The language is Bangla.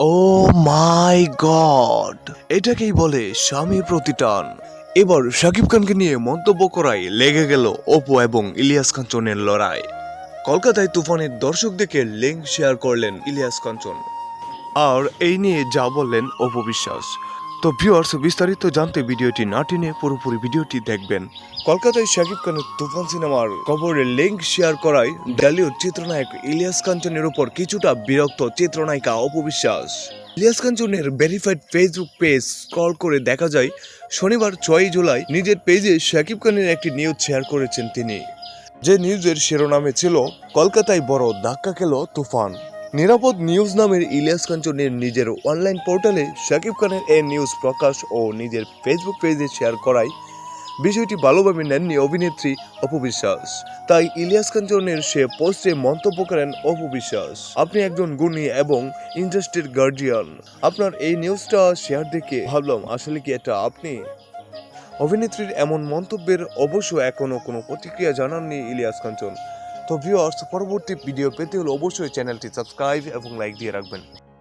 ও মাই গড এটাকেই বলে স্বামী প্রতিটান। এবার শাকিব খানকে নিয়ে মন্তব্য করাই লেগে গেল অপু এবং ইলিয়াস কাঞ্চনের লড়াই। কলকাতায় তুফানের দর্শকদেরকে লিঙ্ক শেয়ার করলেন ইলিয়াস কাঞ্চন আর এই নিয়ে যা বললেন অপু বিশ্বাস। তো ভিউয়ার্স বিস্তারিত জানতে ভিডিওটি না টেনে পুরোপুরি ভিডিওটি দেখবেন। কলকাতায় শাকিব খানের তুফান সিনেমার খবরের লিঙ্ক শেয়ার করায় ডালিউড চিত্রনায়ক ইলিয়াস কাঞ্চনের উপর কিছুটা বিরক্ত চিত্রনায়িকা অপবিশ্বাস। ইলিয়াস কাঞ্চনের ভেরিফাইড ফেসবুক পেজ স্ক্রল করে দেখা যায়, শনিবার ছয়ই জুলাই নিজের পেজে শাকিব খানের একটি নিউজ শেয়ার করেছেন তিনি। যে নিউজের শিরোনামে ছিল, কলকাতায় বড় ধাক্কা খেল তুফান। নিরাপদ নিউজ নামের ইলিয়াস কাঞ্চনের নিজের অনলাইন পোর্টালে শাকিব খানের এই নিউজ প্রকাশ ও নিজের ফেসবুক পেজে শেয়ার করায়। বিষয়টি ভালোভাবে নেননি অভিনেত্রী অপু বিশ্বাস। তাই ইলিয়াস কাঞ্চনের সে পোস্টে মন্তব্য করেন অপু বিশ্বাস। আপনি একজন গুণী এবং ইন্ডাস্ট্রির গার্জিয়ান। আপনার এই নিউজটা শেয়ার দেখে ভাবলাম, আসলে কি এটা আপনি? অভিনেত্রীর এমন মন্তব্যের অবশ্য এখনও কোনো প্রতিক্রিয়া জানাননি ইলিয়াস কাঞ্চন। তো ভিউয়ার্স পরবর্তী ভিডিও পেতে হলে অবশ্যই চ্যানেলটি সাবস্ক্রাইব এবং লাইক দিয়ে রাখবেন।